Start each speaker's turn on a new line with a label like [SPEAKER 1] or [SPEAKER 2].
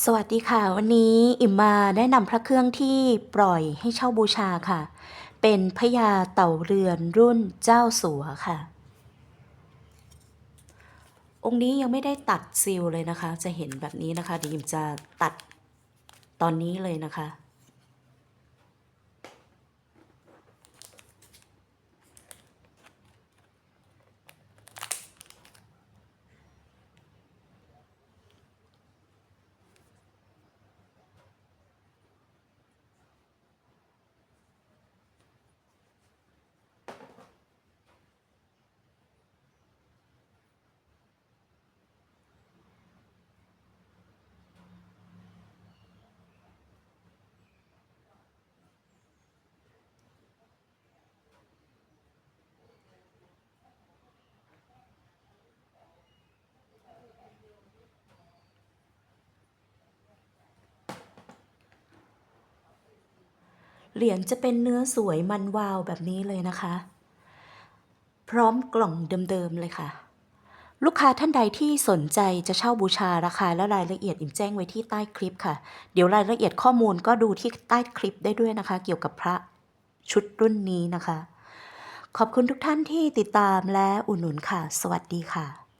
[SPEAKER 1] สวัสดีค่ะ วันนี้อิมมาได้นำพระเครื่องที่ปล่อยให้เช่าบูชาค่ะ เป็นพญาเต่าเรือนรุ่นเจ้าสัวค่ะ องค์นี้ยังไม่ได้ตัดซีลเลยนะคะ จะเห็นแบบนี้นะคะเดี๋ยวอิมจะตัดตอนนี้เลยนะคะ เหรียญจะเป็นเนื้อสวยมันวาวแบบนี้เลยนะคะ พร้อมกล่องเดิมๆเลยค่ะ ลูกค้าท่านใดที่สนใจจะเช่าบูชาราคาและรายละเอียดอิ่มแจ้งไว้ที่ใต้คลิปค่ะ เดี๋ยวรายละเอียดข้อมูลก็ดูที่ใต้คลิปได้ด้วยนะคะ เกี่ยวกับพระชุดรุ่นนี้นะคะ ขอบคุณทุกท่านที่ติดตามและอุดหนุนค่ะ สวัสดีค่ะ